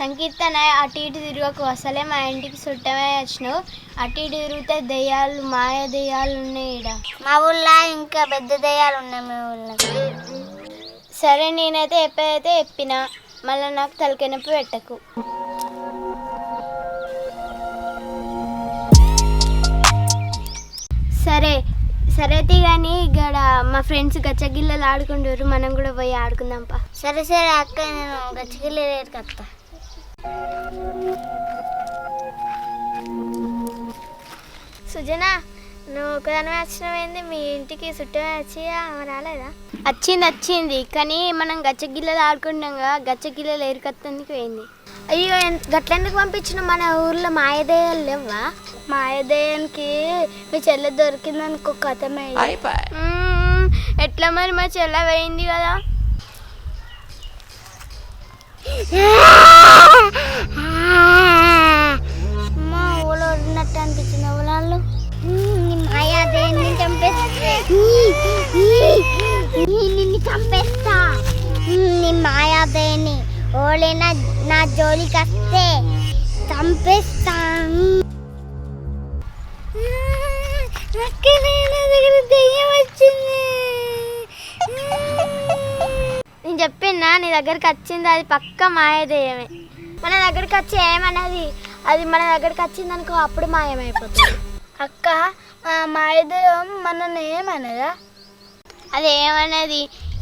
సంకీర్తన అటు ఇటు తిరగకు అసలే మా ఇంటికి చుట్టమే వచ్చినావు. అటు ఇటు తిరిగితే దెయ్యాలు మాయ దెయ్యాలు ఉన్నాయి ఈడ. మా ఊళ్ళో ఇంకా పెద్ద దయ్యాలు ఉన్నాయి మీ ఊళ్ళో సరే నేనైతే ఎప్పుడైతే చెప్పినా. మళ్ళీ నాకు తలకెనొప్పి పెట్టకు. సరే సరే తీ కానీ ఇక్కడ మా ఫ్రెండ్స్ గచ్చగిల్లలు ఆడుకుంటారు మనం కూడా పోయి ఆడుకుందాంపా. సరే సరే అక్క నేను గచ్చికెళ్ళి కత్తా సుజన నువ్వు ఒకదాని వచ్చినమైంది మీ ఇంటికి చుట్టమే వచ్చి రాలేదా? వచ్చింది వచ్చింది. కానీ మనం గచ్చగిల్లలు ఆడుకుంటాం కదా గచ్చగిల్లలు ఏరుకత్తందుకు పోయింది అయ్యో గట్లెందుకు పంపించిన మన ఊర్లో మాయదేయాలు లేవా మాయదేయానికి మీ చెల్లె దొరికిందనుకో ఒక కథమే మ్మ్, ఎట్లా మరి మా చెల్లె పోయింది కదా? మా ఊళ్ళో ఉన్నట్టు అనిపించింది ఊళ్ళో మాయాదేవిని చంపేస్తా? నిన్ను చంపేస్తా? నీ మాయాదేవిని ఓలైనా నా జోలికి వస్తే చంపేస్తా. నేను చెప్పినా నీ దగ్గరికి వచ్చింది అది పక్క మాయదేయమే మన దగ్గరికి వచ్చి ఏమన్నది? అది మన దగ్గరికి వచ్చింది అనుకో అప్పుడు మాయమైపోతుంది. అక్క మాయదేవం మనల్ని ఏమన్నదా అది ఏమన్నది?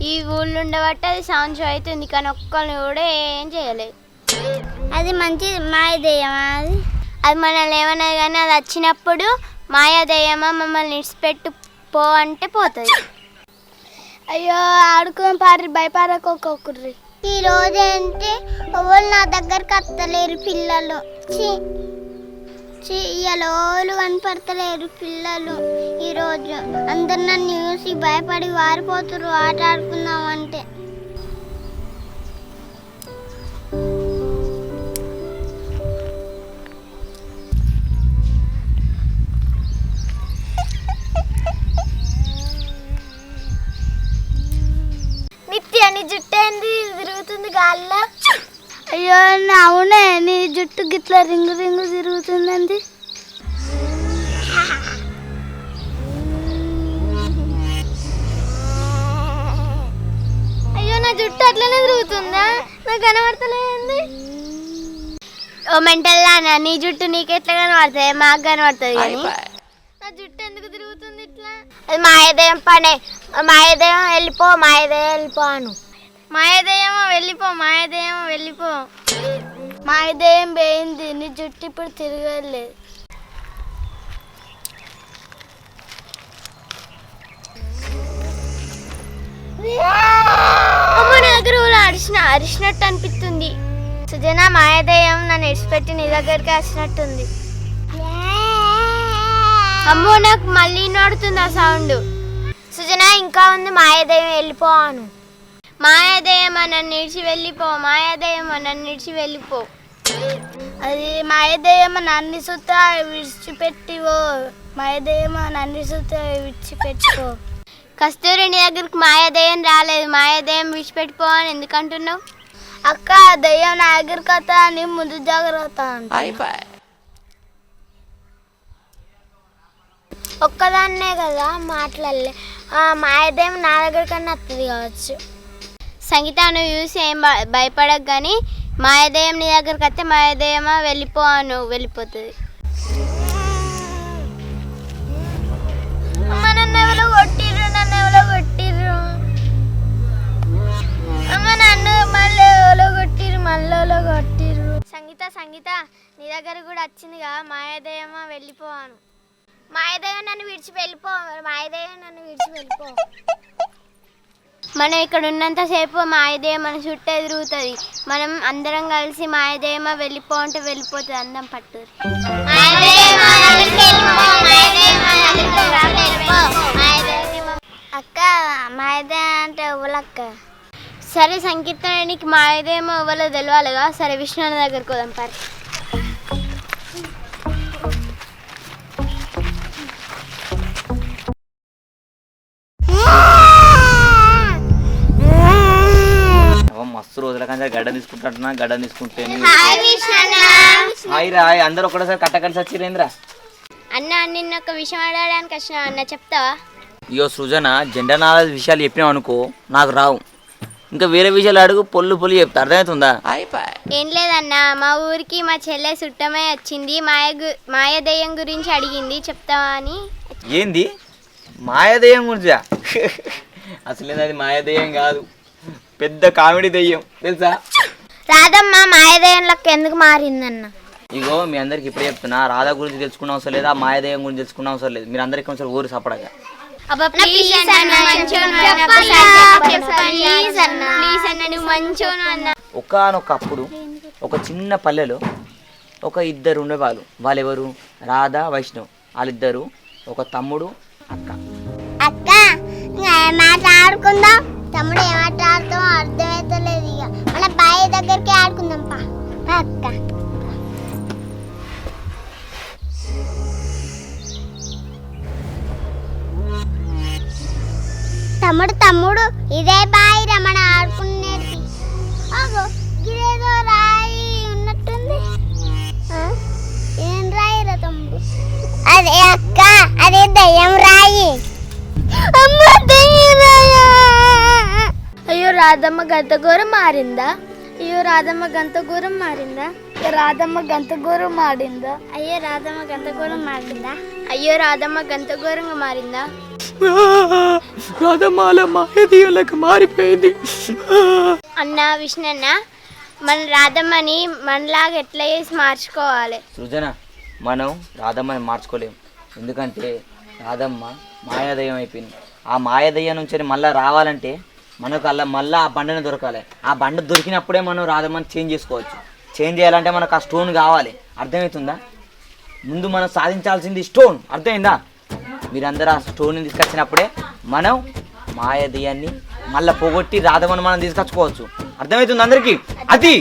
ఈ ఊళ్ళో ఉండబట్టి అది సంవత్సరం అవుతుంది కానీ ఒక్కరిని కూడా ఏం చేయలేదు. అది మంచి మాయదేయమా అది? అది మనల్ని ఏమన్నది కానీ అది వచ్చినప్పుడు మాయాదేయమా? మమ్మల్ని ఇడిచిపెట్టు పో అంటే పోతుంది. అయ్యో ఆడుకోం పారి భయపడకోకుర్రి ఈ రోజు ఏంటి ఎవరు నా దగ్గరకు వస్తలేరు పిల్లలు. ఛీ. ఛీ ఇవాళ కనపడతలేరు పిల్లలు ఈరోజు అందరు నన్ను చూసి భయపడి వారిపోతురు ఆట ఆడుకుందాం అయ్యో అవునే నీ జుట్టు గిట్ల రింగు రింగు తిరుగుతుందండి. అయ్యో నా జుట్టు అట్లనే తిరుగుతుందా? నాకు కనబడతలేదండి. ఓ మెంటల్ నీ జుట్టు నీకు ఎట్లా కనబడుతుంది మాకు కనబడుతుంది కానీ. నా జుట్టు ఎందుకు తిరుగుతుంది ఇట్లా? అది మాయదేయం పనే. మాయదేయం వెళ్ళిపో మాయదేయం వెళ్ళిపో అను. మాయదేయమో వెళ్ళిపో మాయదేయమో వెళ్ళిపో. మాయదేయం పోయింది? నీ జుట్టు ఇప్పుడు తిరగలేదు అమ్మ అరిచిన అరిచినట్టు అనిపిస్తుంది. సుజన మాయదేయం నన్ను ఎడిచిపెట్టి నీ దగ్గరికి వచ్చినట్టుంది. అమ్మో నాకు మళ్ళీ నడుతుంది ఆ సౌండ్. సుజన ఇంకా ఉంది మాయదేయం వెళ్ళిపోవాను మాయాదేయం నన్ను ఇడిచి వెళ్ళిపో మాయాదేయం నన్ను ఇడిచి వెళ్ళిపో. అది మాయదేయమ నన్ను సుత విడిచిపెట్టివో మాయదేయమ నన్ను సుత విడిచిపెట్టుకో. కస్తూరి నీ దగ్గరికి మాయాదేయం రాలేదు మాయాదేయం విడిచిపెట్టిపో అని ఎందుకు అంటున్నావు అక్క దయ్యం నా దగ్గరికి వస్తా అని ముందు జాగ్రత్త ఒక్కదాన్నే కదా మాట్లాడలే. ఆ మాయదేయం నా దగ్గర కన్నా వస్తుంది కావచ్చు. సంగీత నువ్వు చూసి ఏం భ- భయపడకు కానీ మాయదేయం నీ దగ్గరికి వస్తే మాయాదేయమా వెళ్ళిపో అను వెళ్ళిపోతుంది. అమ్మ నన్ను ఎవరో కొట్టిర్రు నన్ను ఎవరో కొట్టిర్రు. అమ్మ నన్ను మళ్ళీ ఎవరో కొట్టిర్రు మళ్ళీ ఎవరో కొట్టిర్రు. సంగీత సంగీత నీ దగ్గర కూడా వచ్చిందిగా మాయాదేయమా వెళ్ళిపో అను. మాయాదేయం నన్ను విడిచి వెళ్ళిపో మాయదేయం నన్ను విడిచి వెళ్ళిపో మనం ఇక్కడ ఉన్నంతసేపు మాయదేయం మన చుట్టూ ఎదురుగుతుంది. మనం అందరం కలిసి మాయదేయమా వెళ్ళిపో అంటే వెళ్ళిపోతుంది అందం పట్టు అక్క మాయదే అంటే ఎవలక్క? సరే సంకీర్తనానికి మాయదేమో ఎవరో తెలవాలిగా? సరే విష్ణు దగ్గరకు పోదాం పరి. రోజుల కానీ గడ్డ తీసుకుంటున్నా గడ్డ తీసుకుంటే హాయ్ విష్ణన్న హాయ్ రా హాయ్. అందరూ ఒకటేసారి కట్ట కలిసి వచ్చిరేంద్రా అన్న నిన్న ఒక విషయం అడగడానికి వచ్చిన అన్న చెప్తావా? ఇయో సృజన జెండర్ నాలెడ్జ్ విషయాలు చెప్పినావు అనుకో నాకు రావు. ఇంకా వేరే విషయాలు అడుగు పొల్లు పొల్లు చెప్తా. అర్థమవుతుందా? ఏం లేదన్న మా ఊరికి మా చెల్లె సుట్టమే వచ్చింది మాయ గు- మాయ దెయ్యం గురించి అడిగింది చెప్తావా అని. ఏంది? మాయాదయ్యం గురించా? అసలు అది మాయాదయ్యం కాదు. పెద్ద కామెడీ దయ్యం. తెలుసా? రాధమ్మ మాయ దెయ్యంలోకి ఎందుకు మారిందన్న? ఇగో మీ అందరికి ఇప్పుడే చెప్తున్నా రాధా గురించి తెలుసుకున్న అవసరం లేదు ఆ మాయాదయ్యం గురించి తెలుసుకున్న అవసరం లేదు. మీరు అందరికీ కొంచెం ఊరు సపడగా. అబ్బా ప్లీజ్ అన్న మంచోను అన్న. ఒకసారి చెప్పండి. ప్లీజ్ అన్న ప్లీజ్ అన్న నువ్వు మంచోను అన్న. ఒకానొకప్పుడు ఒక చిన్న పల్లెలో ఒక ఇద్దరు ఉండేవాళ్ళు. వాళ్ళెవరు? రాధా వైష్ణవ్. వాళ్ళిద్దరు ఒక తమ్ముడు అక్క. అక్క మాట ఆడుకుందాం తమ్ముడు ఏమాట ఆడుతామో అర్థమైతలేదు ఇక. మన బాయ్ దగ్గరికి ఆడుకుందాం పా. అక్క. తమ్ముడు తమ్ముడు ఇదే బాయ్ రమణ ఆడుకునేది. ఇదేదో రాయి ఉన్నట్టుంది. ఏం రాయిరా తమ్ముడు? అదే అక్క అదే దయ్యం రాయి. రాధమ్మ గంత ఘోరం మారిందా? అయ్యో రాధమ్మ గంత ఘోరం మారిందా? రాధమ్మ గంత ఘోరం ఆడిందా అయ్యో రాధమ్మ గంత ఘోరం మారిందా? అయ్యో రాధమ్మ గంత ఘోరంగా మారిందా? రాధమాల మాయదీయులకు మారిపోయింది. అన్న విష్ణన్న మన రాధమ్మని మనలాగా ఎట్లా చేసి మార్చుకోవాలి? సృజన మనం రాధమ్మని మార్చుకోలేం. ఎందుకంటే రాధమ్మ మాయాదయ్యం అయిపోయింది. ఆ మాయాదయ్యం నుంచి మళ్ళీ రావాలంటే మనకు అలా మళ్ళీ ఆ బండని దొరకాలి. ఆ బండ దొరికినప్పుడే మనం రాధమ్మని చేంజ్ చేసుకోవచ్చు. చేంజ్ చేయాలంటే మనకు ఆ స్టోన్ కావాలి. అర్థమవుతుందా? ముందు మనం సాధించాల్సింది స్టోన్ అర్థమైందా? మీరందరూ ఆ స్టోన్ని తీసుకొచ్చినప్పుడే మనం మాయాదయ్యాన్ని మళ్ళీ పోగొట్టి రాధమ్మని మనం తీసుకొచ్చుకోవచ్చు. అర్థమవుతుంది అందరికీ? అది!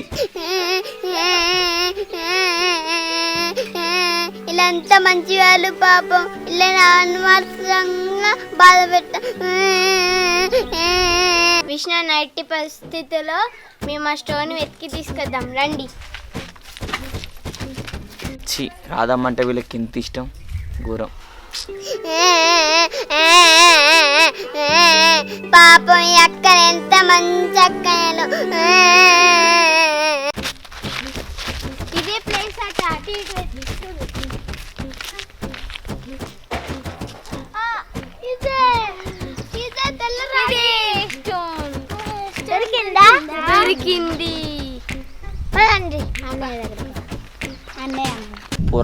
ఇలా అంత మంచి వాళ్ళు పాపం. ఇలా అనవసరంగా బాధ పెట్ట విష్ణు ఎట్టి పరిస్థితుల్లో మేము ఆ స్టోన్ వెతికి తీసుకొద్దాం. రండి. ఛీ రాధమ్మ అంటే వీళ్ళకి ఎంత ఇష్టం? ఘోరం. పాపం ఈ అక్కలు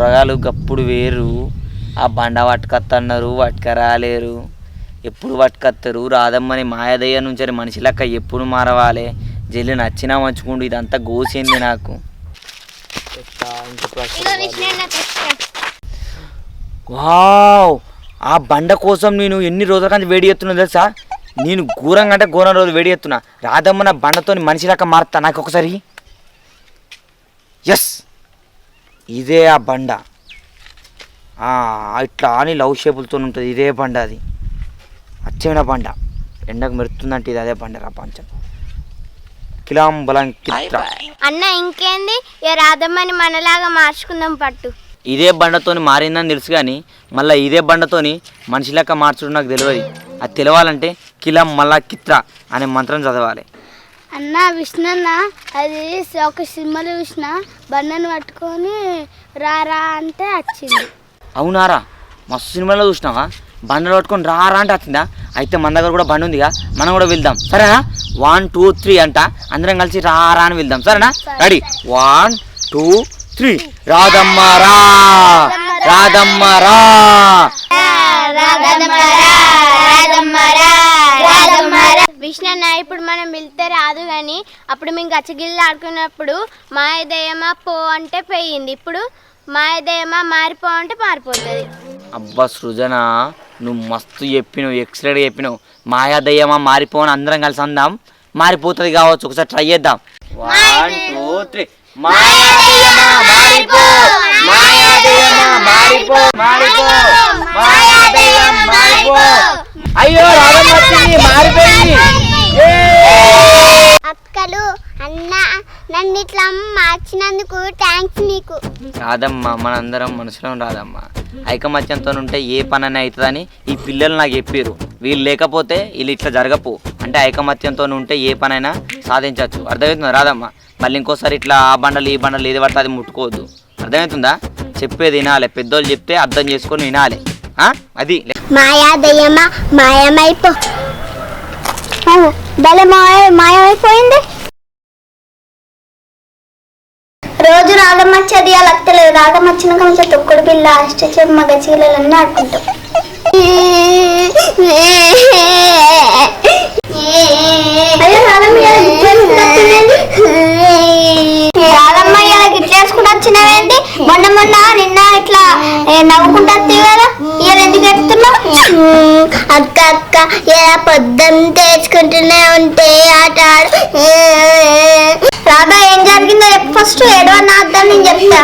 కూరగాయలు గప్పుడు వేరు. ఆ బండ పట్టుకత్తన్నారు పట్టుక రాలేరు. ఎప్పుడు పట్టుకత్తరు? రాధమ్మని మాయదయ్య నుంచి మనిషి లెక్క ఎప్పుడు మారవాలి? జల్లి నచ్చినా మంచుకుండు ఇదంతా గోసింది నాకు. వావ్! ఆ బండ కోసం నేను ఎన్ని రోజుల కానీ వేడి ఎత్తున్నా తెలుసా? నేను ఘోరంగా అంటే ఘోరం రోజు వేడి చేస్తున్నా. రాధమ్మ నా బండతో మనిషి లెక్క మారుతా నాకు ఒకసారి ఎస్ ఇదే ఆ బండ. ఇట్లా అని లవ్ షేపులతో ఉంటుంది ఇదే బండ అది. అచ్చమైన బండ. ఎండకు మెరుతుందంటే ఇది అదే బండ రా పంచం. కిలాం బలం కిత్ర అన్న ఇంకేంది? ఇక రాధమ్మని మనలాగా మార్చుకుందాం పట్టు. ఇదే బండతోని మారిందని తెలుసు కానీ మళ్ళీ ఇదే బండతోని మనిషి లెక్క మార్చడం నాకు తెలియదు అది తెలవాలంటే కిలం మళ్ళా కిత్ర అనే మంత్రం చదవాలి. అన్న విష్ణన్న అది ఒక సినిమాలో విష్ణ బండను పట్టుకొని రా రా అంటే వచ్చింది. అవునారా? మస్తు సినిమాలో చూసినావా? బండలు పట్టుకొని రారా అంటే వచ్చిందా? అయితే మన దగ్గర కూడా బండి ఉందిగా మనం కూడా వెళ్దాం. సరేనా? వన్ టూ త్రీ అంట. అందరం కలిసి రారా అని వెళ్దాం. సరేనా? Ready? One two three. Radhamma రా! రాధమ్మ రా! విష్ణన్న ఇప్పుడు మనం వెళ్తే రాదు కానీ అప్పుడు మేము గచ్చగిల్లు ఆడుకున్నప్పుడు మాయదయమా పో అంటే పోయింది. ఇప్పుడు మాయదయమా మారిపో అంటే మారిపోతుంది. అబ్బా సృజన నువ్వు మస్తు చెప్పినావు ఎక్సలెంట్ చెప్పినావు. మాయా దయ్యమా మారిపోని అందరం కలిసి అందాం. మారిపోతుంది కావచ్చు ఒకసారి ట్రై చేద్దాం. వన్ టూ త్రీ మారిపో. మారిపో మారిపో. మారిపో. అయ్యో రాగం వచ్చింది మారిపోయింది. అక్కలు అన్న నన్ను ఇట్లా మార్చినందుకు థ్యాంక్స్ నీకు. రాదమ్మా మనందరం మనుషులం రాదమ్మా. ఐకమత్యంతో ఉంటే ఏ పని అని అవుతుందని ఈ పిల్లలు నాకు చెప్పారు వీళ్ళు లేకపోతే వీళ్ళు ఇట్లా జరగపు. అంటే ఐకమత్యంతో ఉంటే ఏ పనైనా సాధించవచ్చు. అర్థమవుతుందా? రాదమ్మా. మళ్ళీ ఇంకోసారి ఇట్లా ఆ బండలు ఈ బండలు ఏది పడితే అది ముట్టుకోవద్దు. అర్థమవుతుందా? చెప్పేది వినాలి. పెద్దోళ్ళు చెప్తే అర్థం చేసుకొని వినాలి. ఆ? అది మాయా దయ్యమా? మాయమైపో. భలే మాయ మాయమైపోయింది. రోజు రాగం వచ్చేది అలా అత్తలేదు. రాగం వచ్చినాక కొంచెం తొక్కుడు బిల్ల మగ గచీలన్నీ ఆడుకుంటాం. ఫస్ట్ ఏడవన్నా అద్దాం నేను చెప్తా.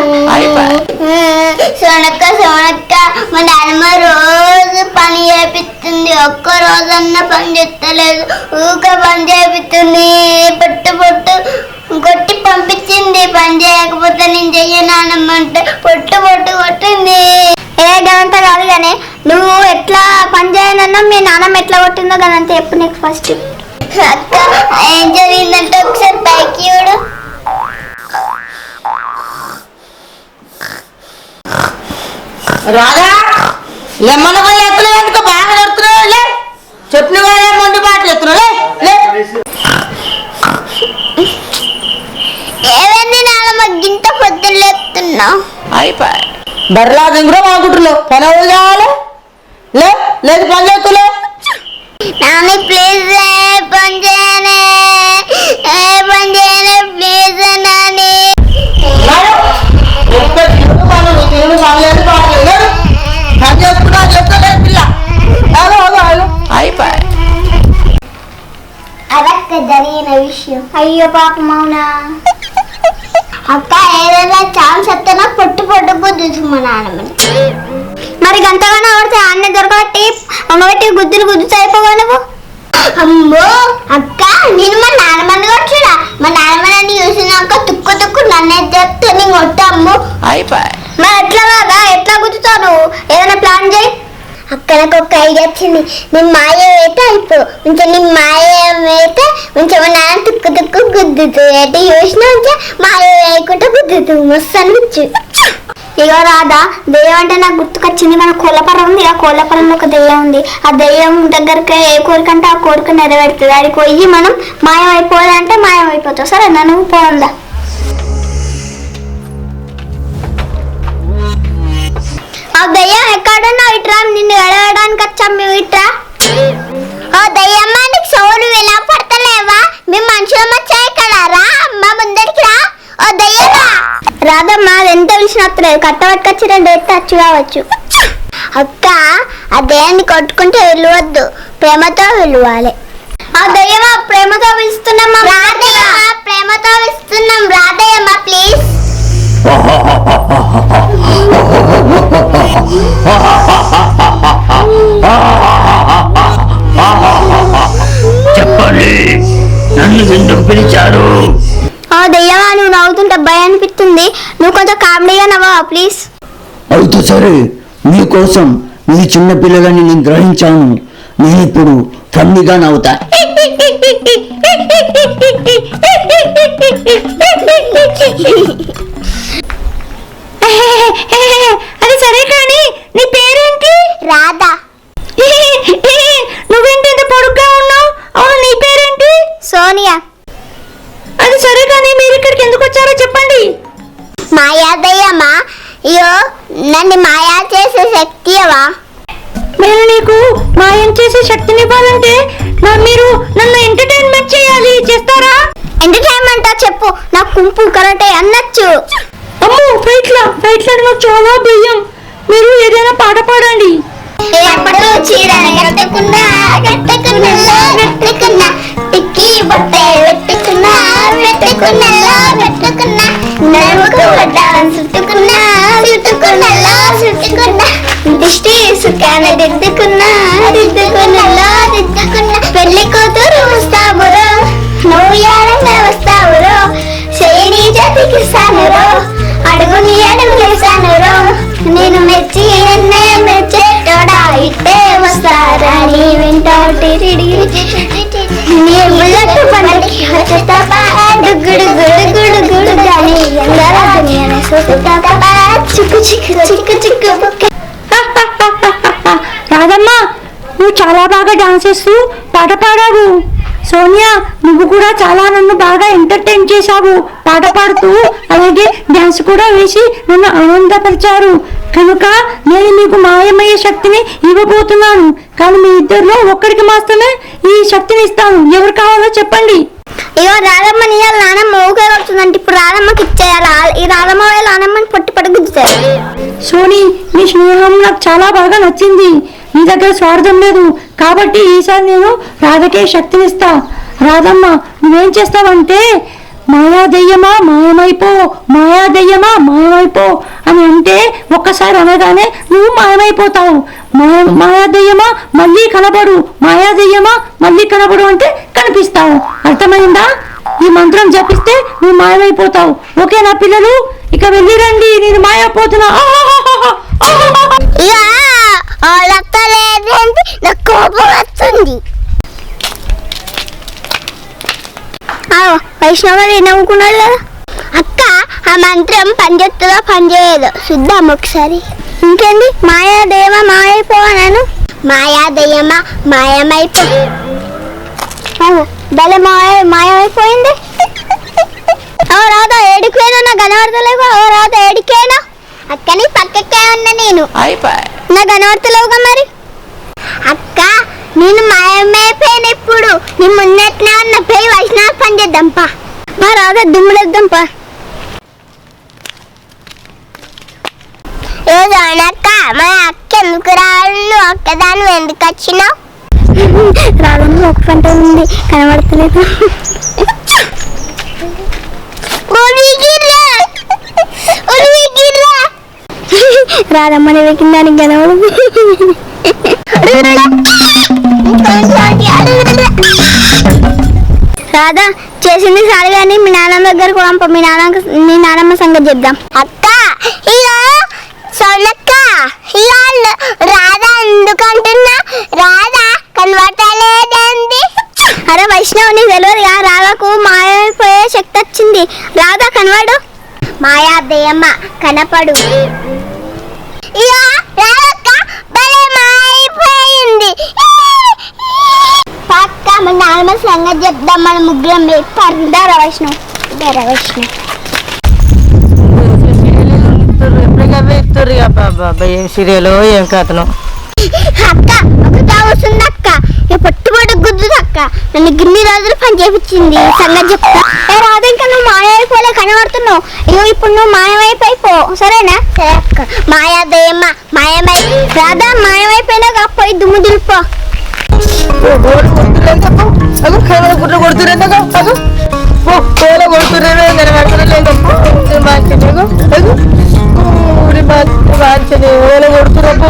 సోనక్క సోనక్క మా నాన్నమ్మ రోజు పని చేపిస్తుంది. ఒక్క రోజన్నా పని చేస్తలేదు. ఊక పని చేపిస్తుంది. పొట్టు పొట్టు కొట్టి పంపించింది. పని చేయకపోతే నేను చెయ్య అంటే పొట్టు పొట్టు కొట్టింది. ఏదంతా కాదు కానీ నువ్వు ఎట్లా పని చేయనన్నా మీ నాన్నమ్మ ఎట్లా కొట్టిందో కదంతా చెప్పు నీకు ఫస్ట్ అక్క ఏం జరిగిందంటే ఒకసారి పైకి చూడు. రాగా లెమ్మన వాళ్ళు ఎత్తులు ఎందుకు బాగా ఎడుతున్నావు లే చెప్పిన వాళ్ళే మొండి బాటలు ఎత్తున్నావు లే ఏమైంది నాన్నమ్మ గింత పొద్దున్న లేపుతున్నావు అయిపోయి బర్రాజం కూడా బాగుంటున్నావు పని ఎవరు కావాలి లే లేదు పని చేస్తులే. నాని ప్లీజ్ అదక్క జరిగిన విషయం. అయ్యో పాపం అవునా? అక్క ఏదైనా ఛాన్స్ వస్తేనా పొట్టు పొట్టు గుద్దుతు మా మరి గంతగానో ఆడితే అన్న దొరకబట్టి అమ్మబట్టి గుద్దులు గుద్దుతూ అయిపోగా నువ్వు? అమ్మో అక్క నేను మా నాన్నమ్మని కొట్టుడా మా నాన్నమ్మని చూసినాక తుక్కు తుక్కు నన్ను చెప్తే నేను కొట్టమ్ము అయిపోయి. మరి ఎట్లా కాదా ఎట్లా గుద్దుతావు నువ్వు? ఏదైనా ప్లాన్ చేయి. అక్క నాకు ఒక ఐడియా వచ్చింది. నీ మాయ అయితే అయిపో. కొంచెం నీ మాయ అయితే కొంచెం తుక్కు తుక్కు గుద్దుతూ అంటే చూసిన కొంచెం మాయ వేయకుండా గుద్దుతూ మస్తు అనిపించు ఇగో రాధా దెయ్యం అంటే నాకు గుర్తుకొచ్చింది మన కోళ్ళపరం ఉంది ఆ కోళ్ళపరంలో ఒక దెయ్యం ఉంది. ఆ దెయ్యం దగ్గరికి ఏ కోరిక అంటే ఆ కోరిక నెరవేరుతుంది. అది పోయి మనం మాయం అయిపోవాలంటే మాయం అయిపోతావు సరే నన్ను పోందా ఆ దెయ్యం ఎక్కడున్నావు ఇట్రా నిన్ను ఎడవడానికి వచ్చాం మేము ఇట్రా. ఓ దయ్యమ్మ నీకు సౌలు వెళ్ళా మేము మనుషులం వచ్చాయి ఇక్కడ. రా అమ్మ ముందరికి రా. ఓ దయ్యమా రాదమ్మా అది ఎంత పిలిచినట్లేదు కట్ట పట్టుకొచ్చి రెండు ఎత్తి వచ్చి కావచ్చు. అక్క ఆ దయ్యాన్ని కొట్టుకుంటే వెళ్ళవద్దు ప్రేమతో వెళ్ళాలి ఆ దయ్యమా ప్రేమతో పిలుస్తున్నాం ప్రేమతో పిలుస్తున్నాం. రాదయ్యమ్మ ప్లీజ్. పిలిచారు ఆ దయ్యమా నువ్వు నవ్వుతుంటే భయం అనిపిస్తుంది. నువ్వు కొంచెం కామెడీగా నవ్వా ప్లీజ్ అయితే సరే మీకోసం మీ చిన్న పిల్లగాన్ని నేను గ్రహించాను. నేను ఇప్పుడు ఫన్నీగా నవ్వుతా. అది సరే కానీ నీ పేరేంటి? రాధా నువ్వేంటి ఇంత పొడుగ్గా ఉన్నావు అవును నీ పేరేంటి సోనియా అది సరే కానీ మీరు ఇక్కడికి ఎందుకు వచ్చారో చెప్పండి మాయాదయ్యమ్మా? అయ్యో నన్ను మాయా చేసే శక్తియవా? నేను నీకు మాయం చేసే శక్తిని ఇవ్వాలంటే నా మీరు నన్ను ఎంటర్టైన్మెంట్ చేయాలి. చేస్తారా? ఎంటర్టైన్మెంట్ చెప్పు. నా కుంపు కరటే అన్నచ్చు అమ్మో ఫైట్లా ఫైట్లా నాకు చాలా భయం. మీరు ఏదైనా పాట పాడండి. ఎప్పుడు చీర కట్టుకున్నా కట్టుకున్నా కట్టుకున్నా టిక్కీ బొట్టే పెట్టుకున్నా పెట్టుకున్నా. నడుముకు వడ్డాను చుట్టుకున్నా చుట్టుకున్నా దిష్టి పెళ్ళి కూతురు వస్తావురో నువ్వు ఏడంగా వస్తావురో చేయని జాతికి సానురో అడుగుని అడుగులేసానురో నేను మెచ్చి నన్నే మెచ్చేటోడా ఇట్టే వస్తారా నీ వింటావు నీ బుల్లెట్ పండుగ వచ్చేస్తా గుడు గుడు గుడు గుడు చిక్కు చిక్కు చిక్కు చిక్కు రాధమ్మ నువ్వు చాలా బాగా డాన్స్ చేస్తూ పాట పాడావు. సోనియా నువ్వు కూడా చాలా నన్ను బాగా ఎంటర్టైన్ చేశావు. పాట పాడుతూ అలాగే డ్యాన్స్ కూడా వేసి నన్ను ఆనందపరిచారు. కనుక నేను మీకు మాయమయ్యే శక్తిని ఇవ్వబోతున్నాను. కానీ మీ ఇద్దరిలో ఒక్కడికి మాత్రమే ఈ శక్తిని ఇస్తాను. ఎవరు కావాలో చెప్పండి. ఇగో రాధమ్మ నీ నానమ్మ ఊకే కొడుతుందంటే ఇప్పుడు రాధమ్మకి ఇచ్చేయాలి. ఆ- ఈ రాధమ్మ వాళ్ళ నానమ్మని పొట్టి పట్టి గుద్దుతారు సోనీ మీ స్నేహం నాకు చాలా బాగా నచ్చింది. నీ దగ్గర స్వార్థం లేదు. కాబట్టి ఈసారి నేను రాధకే శక్తినిస్తా. రాధమ్మ నువ్వేం చేస్తావంటే మాయా దెయ్యమా మాయమైపో మాయా దెయ్యమా మాయమైపో అని అంటే ఒక్కసారి అనగానే నువ్వు మాయమైపోతావు. మాయ మాయాదయ్యమా? మళ్ళీ కనబడు. మాయాదయ్యమా? మళ్ళీ కనబడు అంటే కనిపిస్తావు. అర్థమైందా? ఈ మంత్రం జపిస్తే నువ్వు మాయమైపోతావు. ఓకేనా పిల్లలు? ఇక వెళ్ళిరండి. నేను మాయపోతున్నా. ఆహాహాహా, ఆహాహాహా. కోపం వస్తుంది. ఆగో, అక్క ఆ మంత్రం పనిచేస్తుందో పనిచేయదో. చూద్దాం ఒకసారి. ఇంకేంది? మాయాదేవ మాయైపోవనాను? మాయాదయ్యమ్మ మాయమైపో భలే మాయ మాయమైపోయింది. ఓ రాధా ఏడికేనా? నా కనబడతలేవు. ఓ రాధా ఏడికేనా? అక్కని పక్కకే ఉన్నా నేను. నా కనబడతలేవుగా మరి? అక్క నేను మాయమైపోయాను ఇప్పుడు నీ మున్నట్నే ఉన్న పోయి వైష్ణవ పని చేద్దాంపా మా రాధా దుమ్ములేద్దాంపా రోజు అనక్క మా అక్క ఎందుకు రావాలి నువ్వు ఒక్కదాన్ని ఎందుకు వచ్చినావు రాధమ్మ ఒక పంట ఉంది కనబడతలేదు ఉరిగిర్రా ఉరిగిర్రా రాధమ్మని వెకిందానికి రాధా చేసింది సరే కానీ మీ నాన్నమ్మ దగ్గరకు పంప మీ నాన్న మీ నాన్నమ్మ సంగతి చెప్దాం అక్క ఇక సొన్నక్క ఇవాళ రాధా ఎందుకంటున్నా రాధా కనబడలేదండి అరే వైష్ణవ్ నీకు తెలియదు కదా రాధాకు మాయమైపోయే శక్తి వచ్చింది రాధా కనబడు మాయా దేయమ్మ కనపడు పక్క మన నాన్నమ్మ సంగతి చెప్దాం మన ముగ్గురం పర్దారా వైష్ణవ్ ఇదారా వైష్ణవ్. ఏం సీరియల్ ఏం కథను? అక్క ఒక వస్తుంది అక్క అక్క నన్ను గిన్ని రోజులు పని చేయించింది సంగతి చెప్తా. ఏ రాదు ఇంకా నువ్వు మాయమైపోలే కనబడుతున్నావు. ఇగో ఇప్పుడు నువ్వు మాయమైపోయిపో సరేనా? సరే అక్క. మాయా దయమ్మ మాయమై రాధా మాయమైపోయినాక పోయి దుమ్ము దులిపో. గుడ్లు కొడుతురేందో కోల కొడుతురేమో కనబడతలేదు ఓల కొడుతురబ్బో